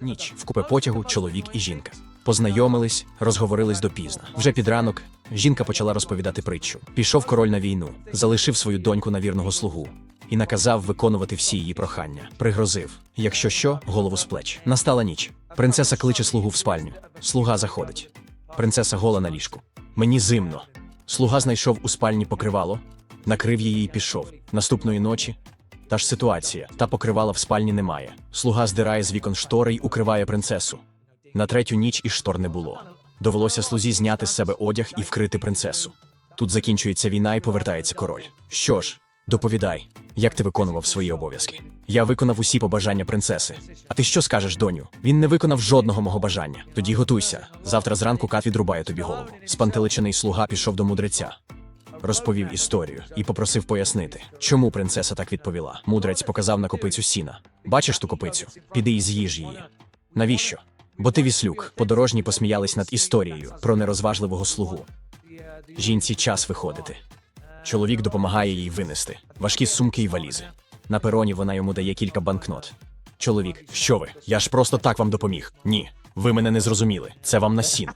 Ніч в купе потягу чоловік і жінка. Познайомились, розговорились допізна. Вже під ранок жінка почала розповідати притчу. Пішов король на війну, залишив свою доньку на вірного слугу і наказав виконувати всі її прохання. Пригрозив: якщо що, голову з плеч. Настала ніч. Принцеса кличе слугу в спальню. Слуга заходить. Принцеса гола на ліжку. Мені зимно. Слуга знайшов у спальні покривало, накрив її і пішов. Наступної ночі та ж ситуація, та покривала в спальні немає. Слуга здирає з вікон штори й укриває принцесу. На третю ніч і штор не було. Довелося слузі зняти з себе одяг і вкрити принцесу. Тут закінчується війна і повертається король. Що ж, доповідай, як ти виконував свої обов'язки? Я виконав усі побажання принцеси. А ти що скажеш, доню? Він не виконав жодного мого бажання. Тоді готуйся. Завтра зранку кат відрубає тобі голову. Спантеличений слуга пішов до мудреця розповів історію і попросив пояснити, чому принцеса так відповіла. Мудрець показав на копицю сіна. Бачиш ту копицю? Піди і з'їж її. Навіщо? Бо ти віслюк. Подорожні посміялись над історією про нерозважливого слугу. Жінці час виходити. Чоловік допомагає їй винести важкі сумки і валізи. На пероні вона йому дає кілька банкнот. Чоловік, що ви? Я ж просто так вам допоміг. Ні, ви мене не зрозуміли. Це вам на сін.